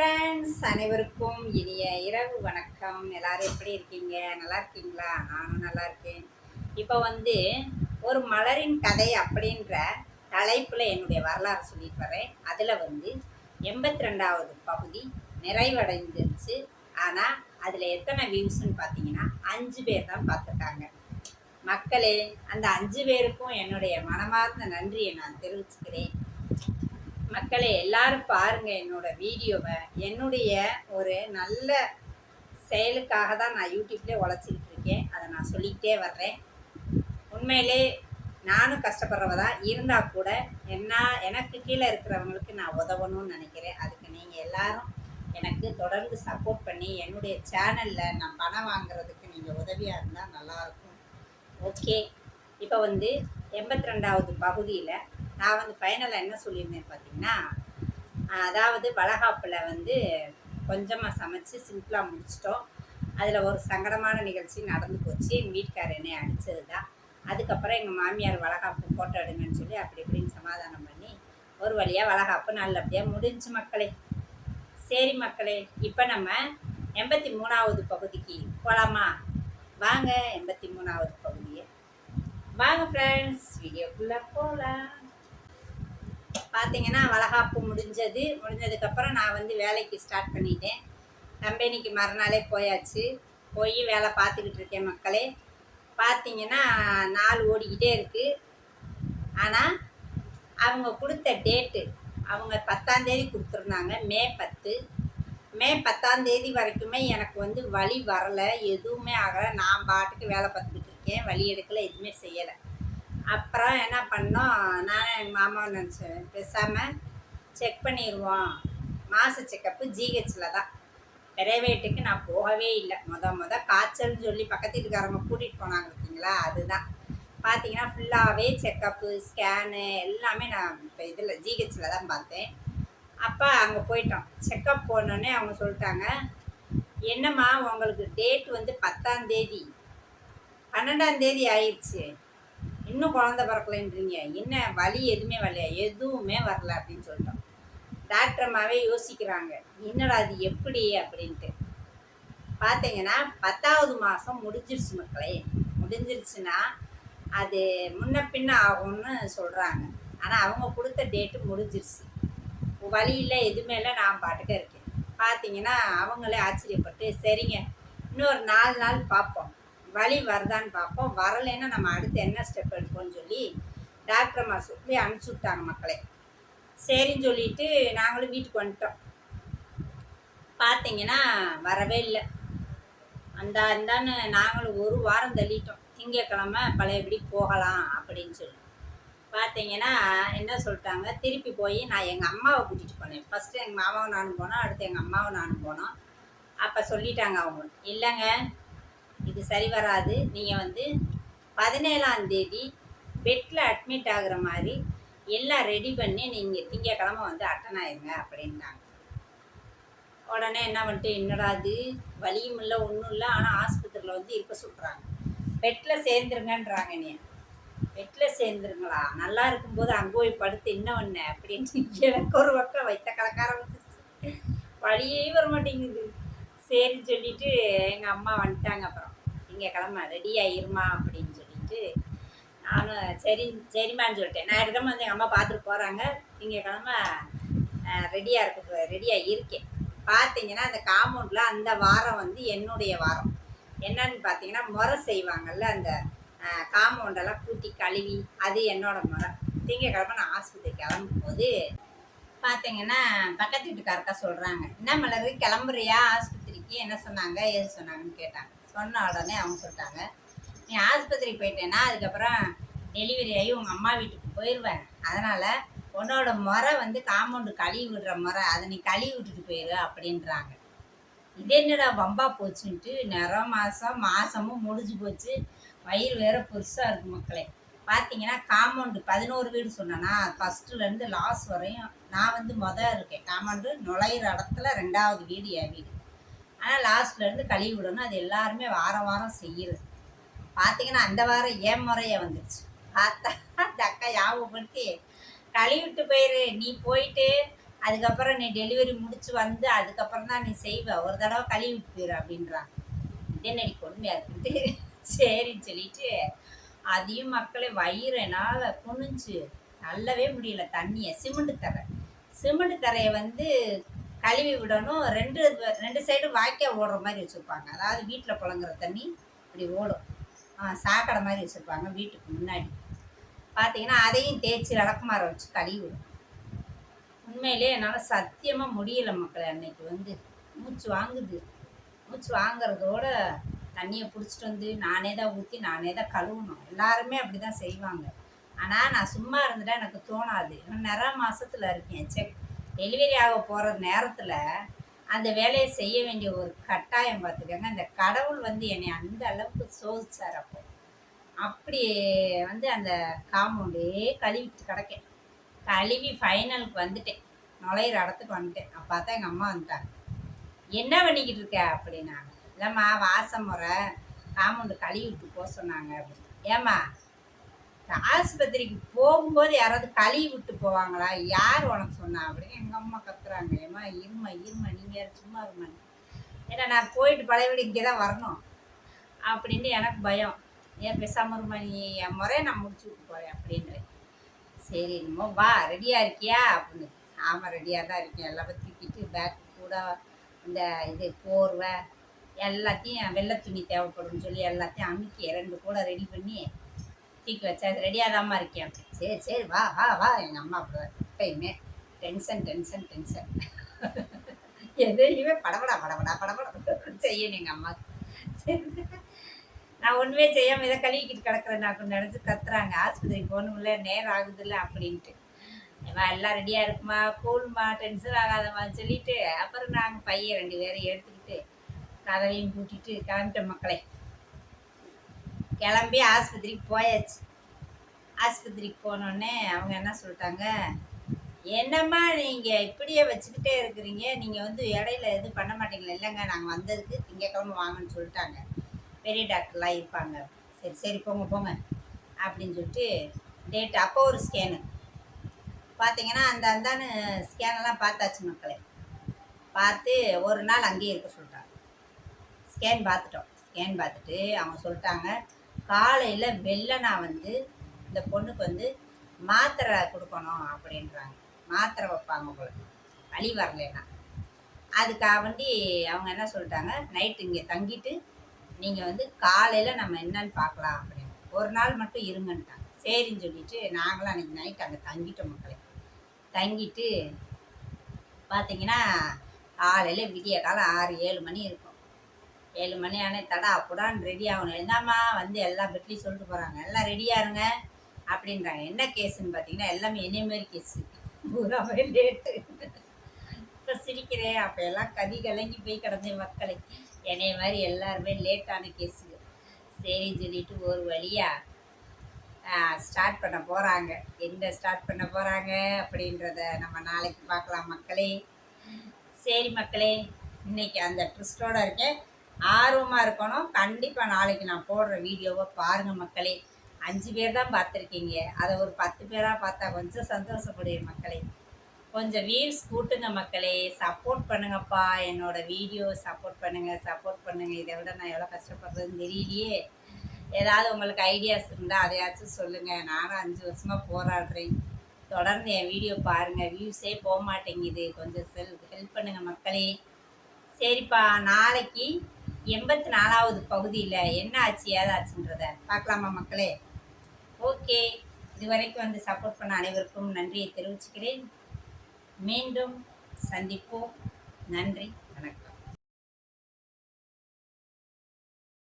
Friends அனைவருக்கும் இனிய இரவு வணக்கம். எல்லாரும் எப்படி இருக்கீங்க? நல்லா இருக்கீங்களா? நானும் நல்லா இருக்கேன். இப்போ வந்து ஒரு மலரின் கதை அப்படின்ற தலைப்பில் என்னுடைய வரலாறு சொல்லிட்டு வரேன். அதில் வந்து எண்பத்தி ரெண்டாவது பகுதி நிறைவடைந்துருச்சு. ஆனால் அதில் எத்தனை வியூஸ்ன்னு பார்த்தீங்கன்னா அஞ்சு பேர் தான் பார்த்துருக்காங்க மக்களே அந்த அஞ்சு பேருக்கும் என்னுடைய மனமார்ந்த நன்றியை நான் தெரிவிச்சுக்கிறேன். மக்களே எல்லாரும் பாருங்க என்னோட வீடியோவை. என்னுடைய ஒரு நல்ல செயலுக்காக தான் நான் யூடியூப்லேயே உழைச்சிக்கிட்டு இருக்கேன். அதை நான் சொல்லிக்கிட்டே வர்றேன். உண்மையிலே நானும் கஷ்டப்படுறவ தான் இருந்தால் கூட என்ன எனக்கு கீழே இருக்கிறவங்களுக்கு நான் உதவணும்னு நினைக்கிறேன். அதுக்கு நீங்கள் எல்லாரும் எனக்கு தொடர்ந்து சப்போர்ட் பண்ணி என்னுடைய சேனலில் நான் பணம் வாங்குறதுக்கு நீங்கள் உதவியாக இருந்தால் நல்லாயிருக்கும் ஓகே இப்போ வந்து எண்பத்தி ரெண்டாவது பகுதியில் நான் வந்து ஃபைனலாக என்ன சொல்லியிருந்தேன் பார்த்தீங்கன்னா அதாவது வளகாப்பில் வந்து கொஞ்சமாக சமைச்சு சிம்பிளாக முடிச்சிட்டோம். அதில் ஒரு சங்கடமான நிகழ்ச்சி நடந்து போச்சு. எங்கள் வீட்டுக்காரர் என்னை அடித்தது தான். அதுக்கப்புறம் எங்கள் மாமியார் வளகாப்பு ஃபோட்டோ எடுங்கன்னு சொல்லி அப்படி இப்படின்னு சமாதானம் பண்ணி ஒரு வழியாக வளகாப்பு நல்லபடியாக முடிஞ்சு மக்களே. சரி மக்களே இப்போ நம்ம எண்பத்தி மூணாவது பகுதிக்கு போகலாமா வாங்க எண்பத்தி மூணாவது பகுதியை. வாங்க ஃப்ரெண்ட்ஸ் வீடியோக்குள்ளே போகலாம் பார்த்தீங்கன்னா வளகாப்பு முடிஞ்சது. முடிஞ்சதுக்கப்புறம் நான் வந்து வேலைக்கு ஸ்டார்ட் பண்ணிட்டேன். கம்பெனிக்கு மறுநாளே போயாச்சு. போய் வேலை பார்த்துக்கிட்டு இருக்கேன் மக்களே. பார்த்தீங்கன்னா நாள் ஓடிக்கிட்டே இருக்குது ஆனால் அவங்க கொடுத்த டேட்டு அவங்க பத்தாந்தேதி கொடுத்துருந்தாங்க. மே பத்து. மே பத்தாந்தேதி வரைக்குமே எனக்கு வந்து வழி வரலை. எதுவுமே ஆகலை. நான் பாட்டுக்கு வேலை பார்த்துக்கிட்டு இருக்கேன். வழி எடுக்கலை. எதுவுமே செய்யலை. அப்புறம் என்ன பண்ணோம்? நான் எங்கள் மாமா நினச்சேன் பேசாமல் செக் பண்ணிடுவோம் மாத செக்கப்பு ஜிஹெச்சில் தான். பிரைவேட்டுக்கு நான் போகவே இல்லை. மொத மொதல் காய்ச்சல்னு சொல்லி பக்கத்து வீட்டுக்காரங்க கூட்டிகிட்டு போனாங்க பார்த்தீங்களா? அதுதான். பார்த்தீங்கன்னா ஃபுல்லாகவே செக்கப்பு ஸ்கேனு எல்லாமே நான் இப்போ இதில் ஜிஹெச்சில் தான் பார்த்தேன். அப்போ அங்கே போயிட்டோம். செக்கப் போனோடனே அவங்க சொல்லிட்டாங்க என்னம்மா உங்களுக்கு டேட் வந்து பத்தாம் தேதி? பன்னெண்டாம் தேதி ஆயிடுச்சு இன்னும் குழந்த பிறக்கலைன்றீங்க. என்ன வலி எதுவுமே வரலையா? எதுவுமே வரல அப்படின்னு சொல்லிட்டோம். டாக்டர் அம்மாவே யோசிக்கிறாங்க. என்னடா அது எப்படி அப்படின்ட்டு. பார்த்தீங்கன்னா பத்தாவது மாதம் முடிஞ்சிருச்சு மக்களே. முடிஞ்சிருச்சுன்னா அது முன்ன பின்ன ஆகும்னு சொல்கிறாங்க ஆனால் அவங்க கொடுத்த டேட்டு முடிஞ்சிருச்சு. வழி இல்லை எதுவுமே இல்லை நான் பாட்டுக்க இருக்கேன். பார்த்தீங்கன்னா அவங்களே ஆச்சரியப்பட்டு சரிங்க இன்னொரு நாலு நாள் பார்ப்போம். வழி வருதான்னு பார்ப்போம். வரலைன்னா நம்ம அடுத்து என்ன ஸ்டெப் எடுப்போம்னு சொல்லி டாக்டர் அம்மா சொல்லி அனுப்பிச்சி விட்டாங்க மக்களே. சரின்னு சொல்லிட்டு நாங்களும் வீட்டுக்கு வந்துட்டோம். பார்த்தீங்கன்னா வரவே இல்லை. அந்த அந்தான்னு நாங்களும் ஒரு வாரம் தள்ளிட்டோம். திங்கக்கிழமை பழையபடி போகலாம் அப்படின்னு சொல்லி. பார்த்தீங்கன்னா என்ன சொல்லிட்டாங்க? திருப்பி போய் நான் எங்கள் அம்மாவை கூட்டிகிட்டு போனேன். ஃபஸ்ட்டு எங்கள் மாமாவும் நானும் போனோம். அடுத்து எங்கள் அம்மாவை நானும் போனோம். அப்போ சொல்லிட்டாங்க அவங்க. இல்லைங்க இது சரி வராது. நீங்கள் வந்து பதினேழாம் தேதி பெட்டில் அட்மிட் ஆகுற மாதிரி எல்லாம் ரெடி பண்ணி நீங்கள் திங்கக்கிழமை வந்து அட்டன் ஆயிருங்க அப்படின்னாங்க. உடனே என்ன பண்ணிட்டு என்னடா அது வலியும் இல்லை ஒன்றும் இல்லை. ஆனால் ஆஸ்பத்திரியில் வந்து இருக்க சொல்கிறாங்க பெட்டில் சேர்ந்துருங்கன்றாங்க நீ பெட்டில் சேர்ந்துருங்களா? நல்லா இருக்கும்போது அங்கே போய் படுத்து என்ன பண்ண? அப்படின்னு எனக்கு ஒரு பக்கம் வைத்த கலக்கார வந்துச்சு வழியே வர மாட்டேங்குது சரின்னு சொல்லிட்டு எங்கள் அம்மா வந்துட்டாங்க அப்புறம். திங்கக்கிழமை ரெடி ஆயிருமா அப்படின்னு சொல்லிட்டு நானும் சரி சரிம்மான்னு சொல்லிட்டேன். நான் இடமா வந்து எங்கள் அம்மா பார்த்துட்டு போகிறாங்க திங்கக்கிழமை ரெடியாக இருக்க ரெடியாக இருக்கேன் பார்த்தீங்கன்னா அந்த காம்பவுண்டில் அந்த வாரம் வந்து என்னுடைய வாரம். என்னன்னு பார்த்தீங்கன்னா முறை செய்வாங்கல்ல அந்த காம்பவுண்டெல்லாம் கூட்டி கழுவி அது என்னோட முறை. திங்கக்கிழமை நான் ஆஸ்பத்திரி கிளம்பும்போது பார்த்தீங்கன்னா பக்கத்து வீட்டுக்காரக்கா சொல்கிறாங்க என்ன மலர் கிளம்புறியா ஆஸ்பத்திரிக்கு என்ன சொன்னாங்க எது சொன்னாங்கன்னு கேட்டாங்க. சொன்ன உடனே அவங்க சொல்லிட்டாங்க நீ ஆஸ்பத்திரி போயிட்டேன்னா அதுக்கப்புறம் டெலிவரி ஆகி உங்கள் அம்மா வீட்டுக்கு போயிடுவேன் அதனால் உன்னோட முறை வந்து காம்பவுண்டு கழுவி விடுற முறை அதை நீ கழுவி விட்டுட்டு போயிரு அப்படின்றாங்க. இது என்னடா வம்பா போச்சுன்ட்டு நிறம் மாதம் மாதமும் முடிஞ்சு போச்சு. வயிறு வேற பெருசாக இருக்கு மக்களே. பார்த்தீங்கன்னா காம்பவுண்டு பதினோரு வீடு சொன்னேன்னா ஃபஸ்ட்டுலேருந்து லாஸ்ட் வரையும் நான் வந்து மொதல் இருக்கேன். காம்பவுண்டு நுழையிற இடத்துல ரெண்டாவது வீடு என் வீடு. ஆனால் லாஸ்ட்லேருந்து கழுவி விடணும். அது எல்லாருமே வாரம் வாரம் செய்யுது. பார்த்தீங்கன்னா அந்த வாரம் ஏன் முறைய வந்துடுச்சு பார்த்தா அந்த அக்கா ஞாபகப்படுத்தி கழுவிட்டு போயிரு. நீ போயிட்டு அதுக்கப்புறம் நீ டெலிவரி முடிச்சு வந்து அதுக்கப்புறம் தான் நீ செய்வ. ஒரு தடவை கழுவி விட்டு போயிரு அப்படின்றான் இதனடி கொடுமையாக இருக்குன்ட்டு சரின்னு சொல்லிட்டு அதையும் மக்களை வயிறு என்னால் குனிஞ்சு தள்ளவே முடியல. தண்ணியை சிமெண்ட் தரை. சிமெண்ட் தரையை வந்து கழுவி விடணும். ரெண்டு ரெண்டு சைடு வாய்க்கால் ஓடுற மாதிரி வச்சுருப்பாங்க. அதாவது வீட்டில் புழங்குற தண்ணி இப்படி ஓடும். சாக்கடை மாதிரி வச்சுருப்பாங்க வீட்டுக்கு முன்னாடி. பார்த்தீங்கன்னா அதையும் தேய்ச்சி விளக்குமாற வச்சு கழுவி விடும் உண்மையிலே என்னால் சத்தியமாக முடியல மக்கள் அன்னைக்கு வந்து மூச்சு வாங்குது. மூச்சு வாங்குறதோட தண்ணியை பிடிச்சிட்டு வந்து நானே தான் ஊற்றி நானே தான் கழுவணும். எல்லாருமே அப்படி தான் செய்வாங்க. ஆனால் நான் சும்மா இருந்துட்டால் எனக்கு தோணாது. நான் நிறைய மாசத்துல இருக்கேன் செக் டெலிவரி ஆக போகிற நேரத்தில் அந்த வேலையை செய்ய வேண்டிய ஒரு கட்டாயம் பார்த்துக்கோங்க. அந்த கடவுள் வந்து என்னை அந்த அளவுக்கு சோதிச்சார் அப்போ. அப்படி வந்து அந்த காம்பவுண்டே கழுவிட்டு கிடக்கேன். கழுவி ஃபைனலுக்கு வந்துட்டேன். நுழையிற இடத்துக்கு வந்துட்டேன். அப்போ தான் எங்கள் அம்மா வந்துட்டாங்க. என்ன பண்ணிக்கிட்டு இருக்க? அப்படின்னாங்க. இல்லைம்மா வாசம் முறை காம்பவுண்டு கழுவி விட்டு போக சொன்னாங்க அப்படின்னு. ஏம்மா ஆஸ்பத்திரிக்கு போகும்போது யாராவது கழுவி விட்டு போவாங்களா? யார் உனக்கு சொன்னா? அப்படின்னு எங்கள் அம்மா கத்துறாங்க. ஏமா இருமா இருமா நீங்க யார் சும்மா இருமா ஏன்னா நான் போயிட்டு பழையபடி இங்கே தான் வரணும். அப்படின்ட்டு எனக்கு பயம். ஏன் பேசாம இருமா நீ? என் முறையை நான் முடிச்சு விட்டு போகிறேன் அப்படின்றேன் சரி என்னமோ வா ரெடியாக இருக்கியா? அப்படின்னு. ஆமாம் ரெடியாக தான் இருக்கேன். எல்லாம் தூக்கிட்டு பேக் கூட இந்த இது போர்வை எல்லாத்தையும் வெள்ளை துணி தேவைப்படும்னு சொல்லி எல்லாத்தையும் அமுக்கி ரெண்டு கூட ரெடி பண்ணி தூக்கி வச்சா ரெடியாக தாம்மா இருக்கேன். சரி சரி வா வா வா எங்கள் அம்மா அப்படி எப்பயுமே டென்ஷன் டென்ஷன் டென்ஷன். எதையுமே படபடா படபடா படபடா செய்யணும் எங்கள் அம்மா நான் ஒன்றுமே செய்யாமல் இதை கழுவிக்கிட்டு கிடக்குறேன் நான் கொஞ்சம் நினச்சி கத்துறாங்க. ஆஸ்பத்திரிக்கு போகணும்ல நேரம் ஆகுதுல்ல அப்படின்ட்டு. எல்லாம் ரெடியாக இருக்குமா? கூல்மா டென்ஷன் ஆகாதம்மா சொல்லிட்டு அப்புறம் நாங்கள் பையன் ரெண்டு பேரும் எடுத்துக்கிட்டு கதவையும் கூட்டிகிட்டு கிளம்பிட்டோம் மக்களை. கிளம்பி ஆஸ்பத்திரிக்கு போயாச்சு. ஆஸ்பத்திரிக்கு போனோடனே அவங்க என்ன சொல்லிட்டாங்க என்னம்மா நீங்கள் இப்படியே வச்சுக்கிட்டே இருக்கிறீங்க. நீங்கள் வந்து இடையில எதுவும் பண்ண மாட்டீங்களா? இல்லைங்க நாங்கள் வந்ததுக்கு திங்கக்கிழமை வாங்கன்னு சொல்லிட்டாங்க. பெரிய டாக்டர்லாம் இருப்பாங்க. சரி சரி போங்க போங்க அப்படின்னு சொல்லிட்டு டேட் அப்போ ஒரு ஸ்கேனு. பார்த்தீங்கன்னா அந்த அந்தான்னு ஸ்கேனெல்லாம் பார்த்தாச்சு மக்களே. பார்த்து ஒரு நாள் அங்கேயே இருக்க சொல்லிட்டாங்க. ஸ்கேன் பார்த்துட்டோம். ஸ்கேன் பார்த்துட்டு அவங்க சொல்லிட்டாங்க காலையில் வெள்ளனா வந்து இந்த பொண்ணுக்கு வந்து மாத்திரை கொடுக்கணும் அப்படின்றாங்க. மாத்திரை வைப்பாங்க போல. வழி வரலைன்னா. அதுக்காக வேண்டி அவங்க என்ன சொல்லிட்டாங்க? நைட்டு இங்கே தங்கிட்டு நீங்கள் வந்து காலையில் நம்ம என்னன்னு பார்க்கலாம் அப்படின்னு. ஒரு நாள் மட்டும் இருங்கன்ட்டாங்க. சரின்னு சொல்லிட்டு நாங்களும் அன்றைக்கி நைட் அங்கே தங்கிட்டோம் மக்களை. தங்கிட்டு பார்த்தீங்கன்னா காலையில் விடிய காலம் ஆறு ஏழு மணி இருக்கும். ஏழு மணி ஆனால் தடா அப்படான் ரெடி ஆகணும். என்னம்மா வந்து எல்லா பெட்லையும் சொல்லிட்டு போகிறாங்க எல்லாம் ரெடியாக இருங்க அப்படின்றாங்க. என்ன கேஸுன்னு பார்த்தீங்கன்னா எல்லாமே என்னைய மாதிரி கேஸு. பூராமே லேட்டு இப்போ சிரிக்கிறேன் அப்போ எல்லாம் கதி கலங்கி போய் கிடந்தேன் மக்களை. என்னைய மாதிரி எல்லாருமே லேட்டான கேஸுங்க. சரின்னு சொல்லிட்டு ஒரு வழியாக ஸ்டார்ட் பண்ண போகிறாங்க எங்கே ஸ்டார்ட் பண்ண போகிறாங்க அப்படின்றத நம்ம நாளைக்கு பார்க்கலாம் மக்களே. சரி மக்களே இன்னைக்கு அந்த ட்விஸ்டோட இருக்கேன். ஆர்வமாக இருக்கணும். கண்டிப்பாக நாளைக்கு நான் போடுற வீடியோவை பாருங்கள் மக்களே. அஞ்சு பேர் தான் பார்த்துருக்கீங்க. அதை ஒரு பத்து பேராக பார்த்தா கொஞ்சம் சந்தோஷப்படுவேன் மக்களே. கொஞ்சம் வியூஸ் கூட்டுங்க மக்களே. சப்போர்ட் பண்ணுங்கப்பா. என்னோட வீடியோ சப்போர்ட் பண்ணுங்கள் சப்போர்ட் பண்ணுங்கள் இதை விட நான் எவ்வளோ கஷ்டப்படுறதுன்னு தெரியலையே. ஏதாவது உங்களுக்கு ஐடியாஸ் இருந்தால் அதையாச்சும் சொல்லுங்கள் நானும் அஞ்சு வருஷமாக போராடுறேன். தொடர்ந்து என் வீடியோ பாருங்கள் வியூஸே போக மாட்டேங்குது கொஞ்சம் செல் ஹெல்ப் பண்ணுங்கள் மக்களே. சரிப்பா. நாளைக்கு எண்பத்தி நாலாவது பகுதியில் என்ன ஆச்சு ஏதாச்சுன்றத பார்க்கலாமா மக்களே? ஓகே. இதுவரைக்கும் வந்து சப்போர்ட் பண்ண அனைவருக்கும் நன்றியை தெரிவிச்சுக்கிறேன். மீண்டும் சந்திப்போம். நன்றி.